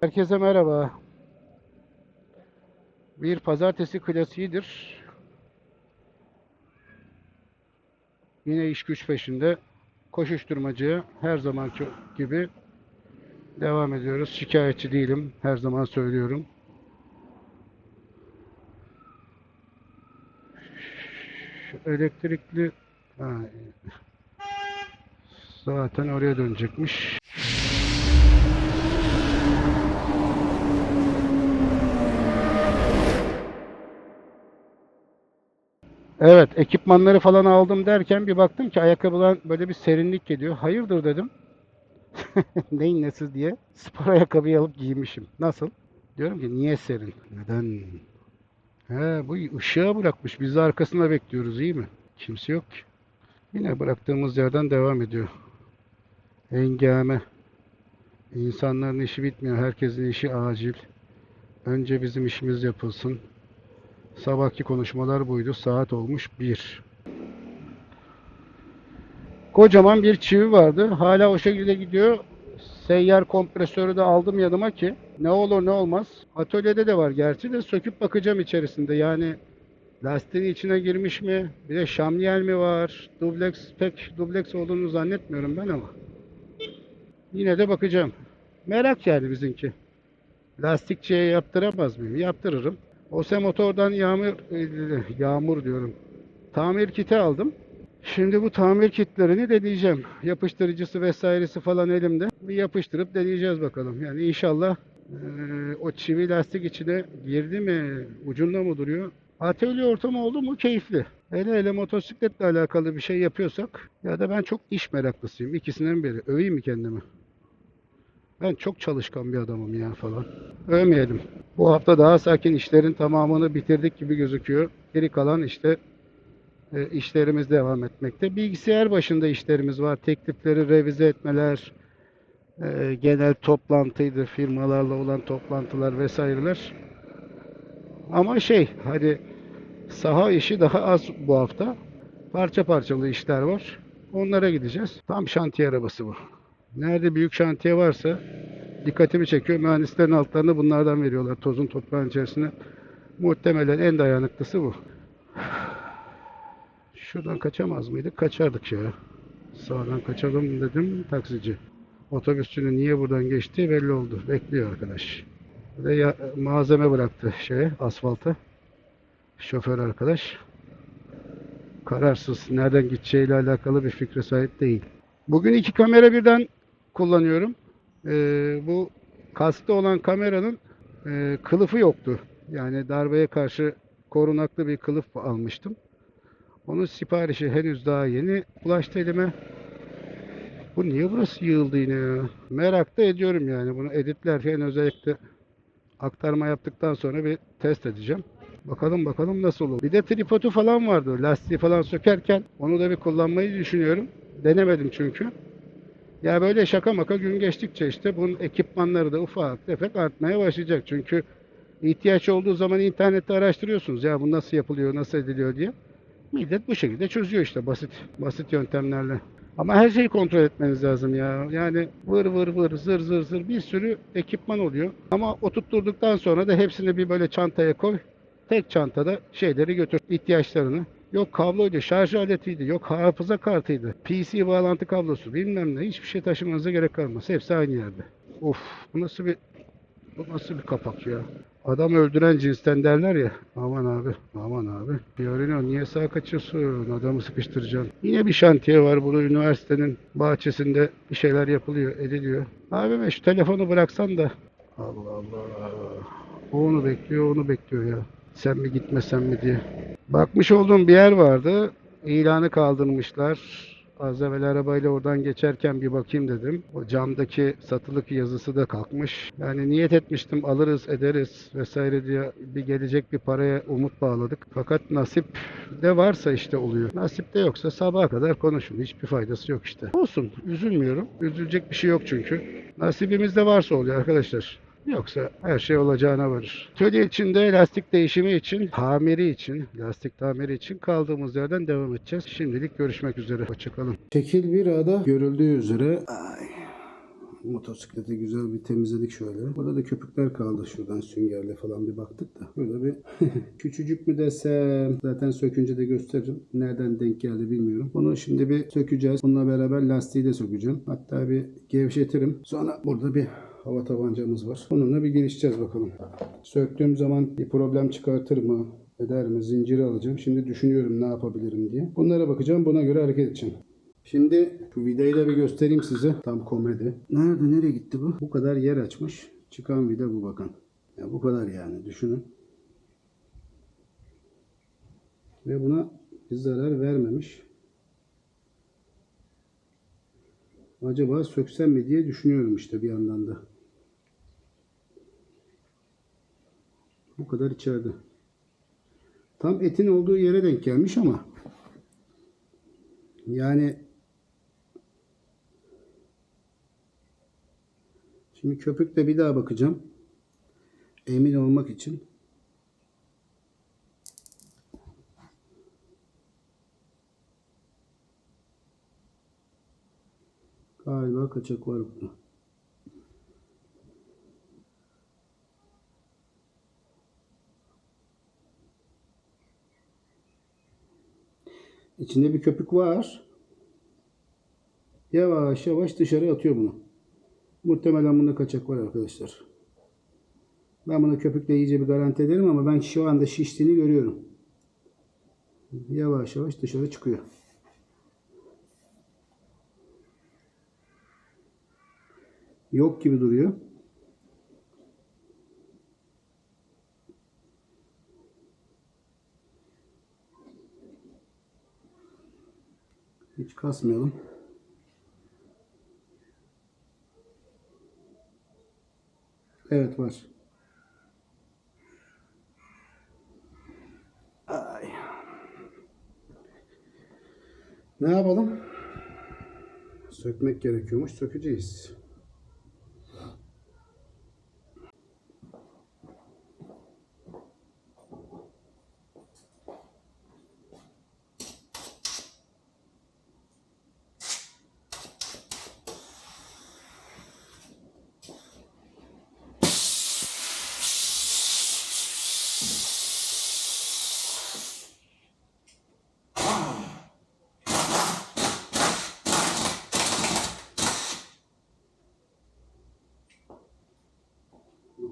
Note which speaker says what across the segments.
Speaker 1: Herkese merhaba. Bir pazartesi klasiğidir. Yine iş güç peşinde koşuşturmacaya her zamanki gibi devam ediyoruz. Şikayetçi değilim. Her zaman söylüyorum. Şu elektrikli ha, zaten oraya dönecekmiş. Evet, ekipmanları falan aldım derken bir baktım ki ayakkabıdan böyle bir serinlik geliyor. Hayırdır dedim. Neyin nesi diye. Spor ayakkabıyı alıp giymişim. Nasıl? Diyorum ki niye serin? Neden? He, bu ışığa bırakmış. Biz de arkasında bekliyoruz, iyi mi? Kimse yok ki. Yine bıraktığımız yerden devam ediyor. Hengame. İnsanların işi bitmiyor. Herkesin işi acil. Önce bizim işimiz yapılsın. Sabahki konuşmalar buydu. Saat olmuş 1. Kocaman bir çivi vardı. Hala o şekilde gidiyor. Seyyar kompresörü de aldım yanıma ki ne olur ne olmaz. Atölyede de var gerçi de söküp bakacağım içerisinde. Yani lastiğin içine girmiş mi? Bir de şamliyel mi var? Dubleks pek dubleks olduğunu zannetmiyorum ben ama. Yine de bakacağım. Merak yani bizimki. Lastikçiye yaptıramaz mıyım? Yaptırırım. Ose motordan yağmur e, yağmur diyorum. Tamir kiti aldım. Şimdi bu tamir kitlerini deneyeceğim. Yapıştırıcısı vesairesi falan elimde. Bir yapıştırıp deneyeceğiz bakalım. Yani inşallah e, o çivi lastik içine girdi mi, ucunda mı duruyor? Atölye ortamı oldu mu keyifli. Hele hele motosikletle alakalı bir şey yapıyorsak ya da ben çok iş meraklısıyım. İkisinden biri. Öveyim mi kendimi? Ben çok çalışkan bir adamım ya falan. Övmeyelim. Bu hafta daha sakin işlerin tamamını bitirdik gibi gözüküyor. Geri kalan işte e, işlerimiz devam etmekte. Bilgisayar başında işlerimiz var. Teklifleri revize etmeler, e, genel toplantıydı, firmalarla olan toplantılar vesaireler. Ama şey, hadi saha işi daha az bu hafta. Parça parçalı işler var. Onlara gideceğiz. Tam şantiye arabası bu. Nerede büyük şantiye varsa dikkatimi çekiyor. Mühendislerin altlarını bunlardan veriyorlar tozun toprağın içerisine. Muhtemelen en dayanıklısı bu. Şuradan kaçamaz mıydık? Kaçardık ya. Sağdan kaçalım dedim taksici. Otobüsçünün niye buradan geçtiği belli oldu. Bekliyor arkadaş. Ve ya, malzeme bıraktı şeye, asfalta. Şoför arkadaş. Kararsız. Nereden gideceğiyle alakalı bir fikre sahip değil. Bugün iki kamera birden kullanıyorum. Ee, bu kaskta olan kameranın e, kılıfı yoktu. Yani darbeye karşı korunaklı bir kılıf almıştım. Onun siparişi henüz daha yeni ulaştı elime. Bu niye burası yığıldı yine ya? Merak da ediyorum yani. Bunu editlerken özellikle aktarma yaptıktan sonra bir test edeceğim. Bakalım bakalım nasıl olur. Bir de tripodu falan vardı. Lastiği falan sökerken onu da bir kullanmayı düşünüyorum. Denemedim çünkü. Ya böyle şaka maka gün geçtikçe işte bunun ekipmanları da ufak tefek artmaya başlayacak. Çünkü ihtiyaç olduğu zaman internette araştırıyorsunuz ya bu nasıl yapılıyor, nasıl ediliyor diye. Millet bu şekilde çözüyor işte basit basit yöntemlerle. Ama her şeyi kontrol etmeniz lazım ya. Yani vır vır vır zır zır zır bir sürü ekipman oluyor. Ama oturtturduktan sonra da hepsini bir böyle çantaya koy. Tek çantada şeyleri götür ihtiyaçlarını. Yok kabloydu, şarj aletiydi, yok hafıza kartıydı, PC bağlantı kablosu bilmem ne. Hiçbir şey taşımanıza gerek kalmaz. Hepsi aynı yerde. Of bu nasıl bir bu nasıl bir kapak ya? Adam öldüren cinsten derler ya. Aman abi, aman abi. Fiorino niye sağ kaçıyorsun? Adamı sıkıştıracaksın. Yine bir şantiye var. Bunu üniversitenin bahçesinde bir şeyler yapılıyor, ediliyor. Abi şu telefonu bıraksan da. Allah Allah. O onu bekliyor, onu bekliyor ya. Sen mi gitmesen mi diye. Bakmış olduğum bir yer vardı. İlanı kaldırmışlar. Az evvel arabayla oradan geçerken bir bakayım dedim. O camdaki satılık yazısı da kalkmış. Yani niyet etmiştim alırız ederiz vesaire diye bir gelecek bir paraya umut bağladık. Fakat nasip de varsa işte oluyor. Nasip de yoksa sabaha kadar konuşun. Hiçbir faydası yok işte. Olsun. Üzülmüyorum. Üzülecek bir şey yok çünkü. Nasibimizde varsa oluyor arkadaşlar. Yoksa her şey olacağına varır. Atölye içinde lastik değişimi için, tamiri için, lastik tamiri için kaldığımız yerden devam edeceğiz. Şimdilik görüşmek üzere. Hoşçakalın. Şekil bir ada görüldüğü üzere Motosikleti güzel bir temizledik şöyle. Burada da köpükler kaldı. Şuradan süngerle falan bir baktık da. Burada bir küçücük mü desem zaten sökünce de gösteririm. Nereden denk geldi bilmiyorum. Bunu şimdi bir sökeceğiz. Bununla beraber lastiği de sökeceğim. Hatta bir gevşetirim. Sonra burada bir hava tabancamız var. Onunla bir gelişeceğiz bakalım. Söktüğüm zaman bir problem çıkartır mı? Eder mi? Zinciri alacağım. Şimdi düşünüyorum ne yapabilirim diye. Bunlara bakacağım. Buna göre hareket edeceğim. Şimdi şu vidayı da bir göstereyim size. Tam komedi. Nerede nereye gitti bu? Bu kadar yer açmış. Çıkan vida bu bakın. Ya bu kadar yani düşünün. Ve buna bir zarar vermemiş. Acaba söksem mi diye düşünüyorum işte bir yandan da. Bu kadar içeride. Tam etin olduğu yere denk gelmiş ama yani Şimdi köpükle bir daha bakacağım. Emin olmak için. Galiba kaçak var burada. İçinde bir köpük var. Yavaş yavaş dışarı atıyor bunu. Muhtemelen bunda kaçak var arkadaşlar. Ben buna köpükle iyice bir garanti ederim ama ben şu anda şiştiğini görüyorum. Yavaş yavaş dışarı çıkıyor. Yok gibi duruyor. Hiç kasmayalım. Evet var. Ay. Ne yapalım? Sökmek gerekiyormuş. Sökeceğiz.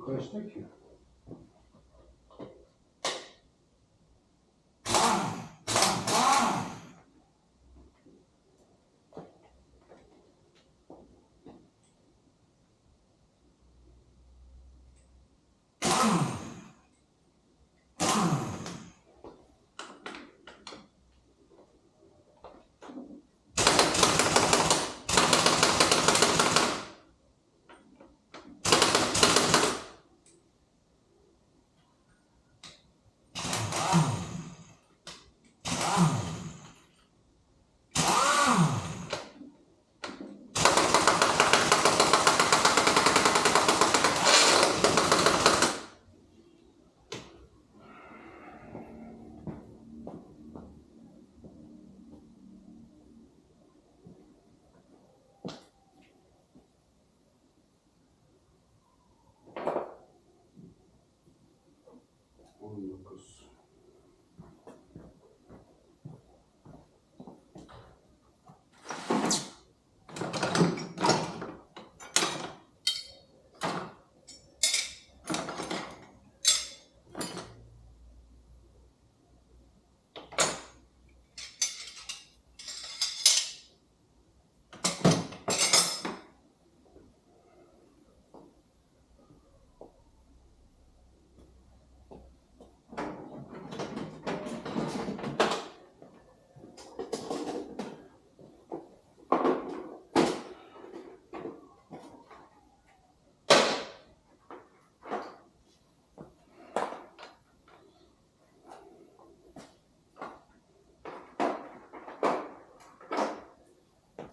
Speaker 1: Kaçta ki?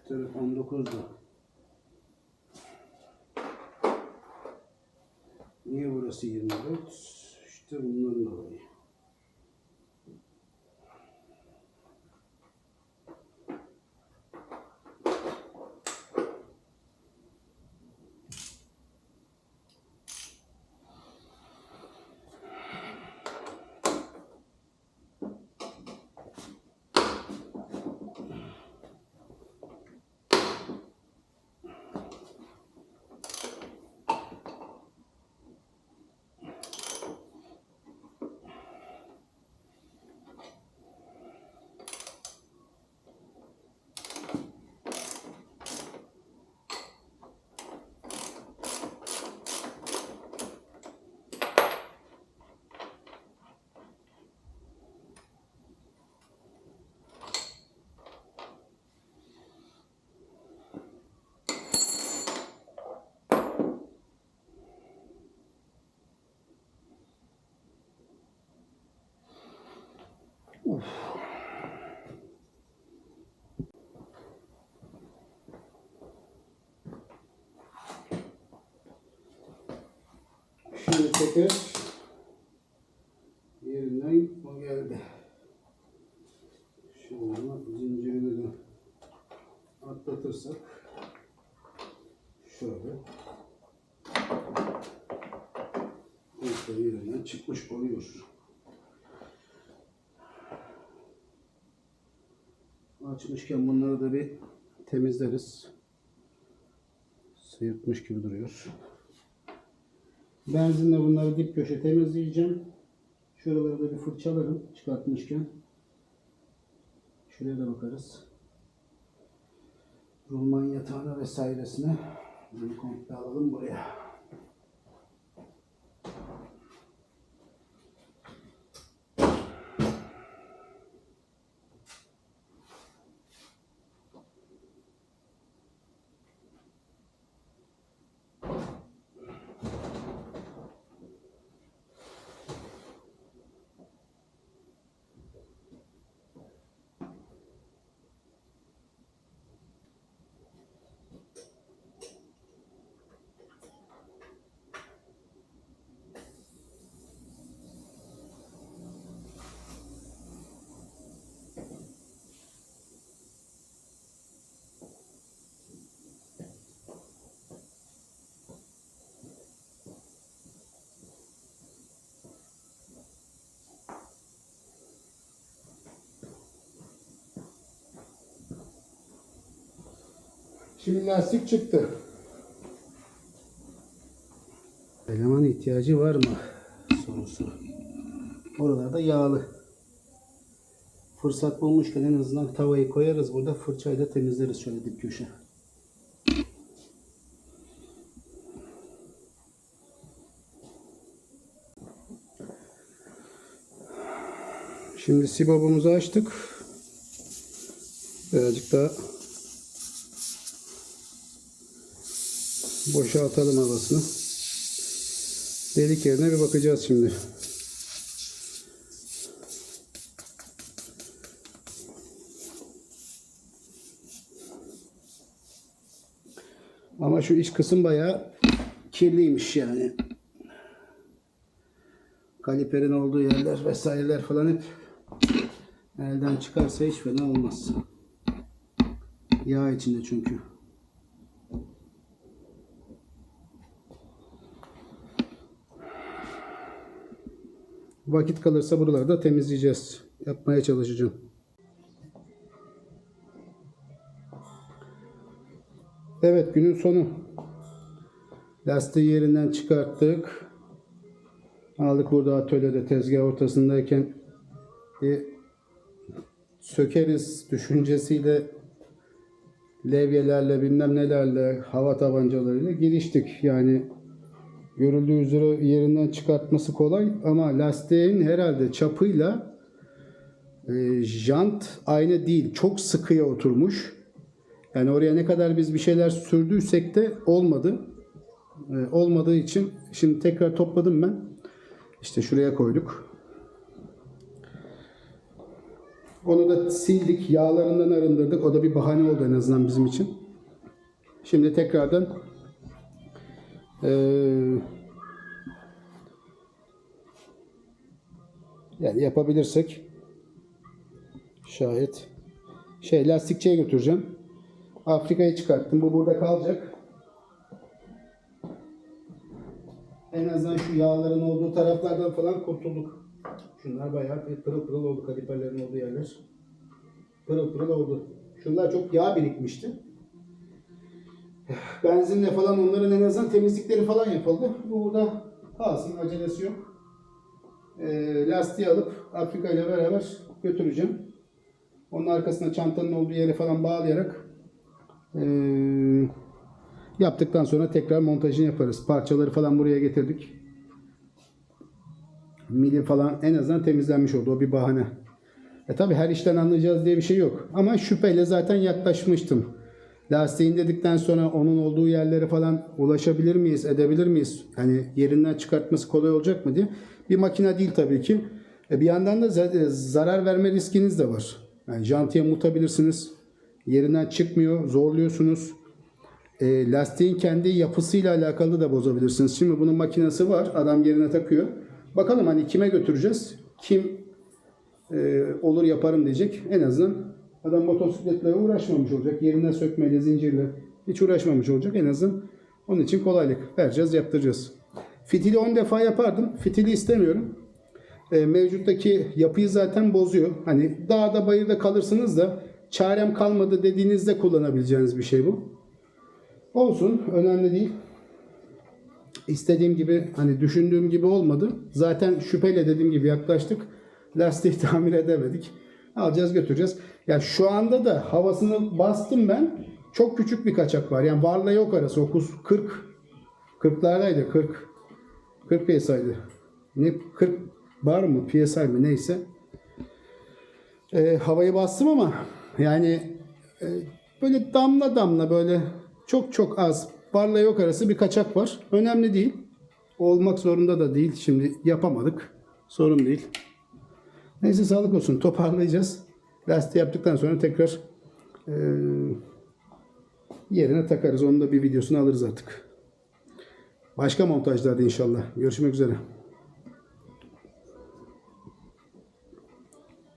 Speaker 1: Telefon 9'da. Niye burası 24? İşte bundan dolayı. Uf. Şimdi tekrar Açmışken bunları da bir temizleriz. Sıyırtmış gibi duruyor. Benzinle bunları dip köşe temizleyeceğim. Şuraları da bir fırçalarım çıkartmışken. Şuraya da bakarız. Rulman yatağına vesairesine. Bunu komple alalım buraya. Şimdi lastik çıktı. Eleman ihtiyacı var mı? Sorusu. Oralarda yağlı. Fırsat bulmuşken en azından tavayı koyarız burada fırçayla temizleriz şöyle dip köşe. Şimdi sibabımızı açtık. Birazcık daha boşaltalım havasını. Delik yerine bir bakacağız şimdi. Ama şu iç kısım bayağı kirliymiş yani. Kaliperin olduğu yerler vesaireler falan hep elden çıkarsa hiç fena olmaz. Yağ içinde çünkü. Vakit kalırsa buraları da temizleyeceğiz. Yapmaya çalışacağım. Evet günün sonu. Lastiği yerinden çıkarttık. Aldık burada atölyede tezgah ortasındayken bir sökeriz düşüncesiyle levyelerle bilmem nelerle hava tabancalarıyla giriştik. Yani görüldüğü üzere yerinden çıkartması kolay ama lastiğin herhalde çapıyla e, jant aynı değil. Çok sıkıya oturmuş. Yani oraya ne kadar biz bir şeyler sürdüysek de olmadı. E, olmadığı için şimdi tekrar topladım ben. İşte şuraya koyduk. Onu da sildik. Yağlarından arındırdık. O da bir bahane oldu en azından bizim için. Şimdi tekrardan ee, yani yapabilirsek şayet şey lastikçiye götüreceğim. Afrika'yı çıkarttım. Bu burada kalacak. En azından şu yağların olduğu taraflardan falan kurtulduk. Şunlar bayağı pırıl pırıl oldu kaliperlerin olduğu yerler. Pırıl pırıl oldu. Şunlar çok yağ birikmişti. Benzinle falan onların en azından temizlikleri falan yapıldı. Bu burada kalsın acelesi yok. Ee, lastiği alıp Afrika ile beraber götüreceğim. Onun arkasına çantanın olduğu yere falan bağlayarak ee, yaptıktan sonra tekrar montajını yaparız. Parçaları falan buraya getirdik. Mili falan en azından temizlenmiş oldu. O bir bahane. E tabi her işten anlayacağız diye bir şey yok. Ama şüpheyle zaten yaklaşmıştım. Lastiğin dedikten sonra onun olduğu yerlere falan ulaşabilir miyiz, edebilir miyiz? Hani yerinden çıkartması kolay olacak mı diye. Bir makine değil tabii ki. E bir yandan da za- zarar verme riskiniz de var. Yani jantiye mutabilirsiniz. Yerinden çıkmıyor, zorluyorsunuz. e, lastiğin kendi yapısıyla alakalı da bozabilirsiniz. Şimdi bunun makinesi var. Adam yerine takıyor. Bakalım hani kime götüreceğiz? Kim e, olur yaparım diyecek. En azından adam motosikletle uğraşmamış olacak. Yerinden sökmeyle, zincirle hiç uğraşmamış olacak. En azından onun için kolaylık vereceğiz, yaptıracağız. Fitili 10 defa yapardım. Fitili istemiyorum. E, mevcuttaki yapıyı zaten bozuyor. Hani dağda bayırda kalırsınız da çarem kalmadı dediğinizde kullanabileceğiniz bir şey bu. Olsun, önemli değil. İstediğim gibi hani düşündüğüm gibi olmadı. Zaten şüpheyle dediğim gibi yaklaştık. Lastiği tamir edemedik. Alacağız götüreceğiz. Ya şu anda da havasını bastım ben. Çok küçük bir kaçak var. Yani varla yok arası. 9 40 40'lardaydı 40 40 psi'ydi. Ne 40 bar mı psi mi neyse. Ee, havayı bastım ama yani e, böyle damla damla böyle çok çok az barla yok arası bir kaçak var. Önemli değil. Olmak zorunda da değil. Şimdi yapamadık. Sorun değil. Neyse sağlık olsun. Toparlayacağız. Lastiği yaptıktan sonra tekrar e, yerine takarız. Onun da bir videosunu alırız artık. Başka montajlarda inşallah. Görüşmek üzere.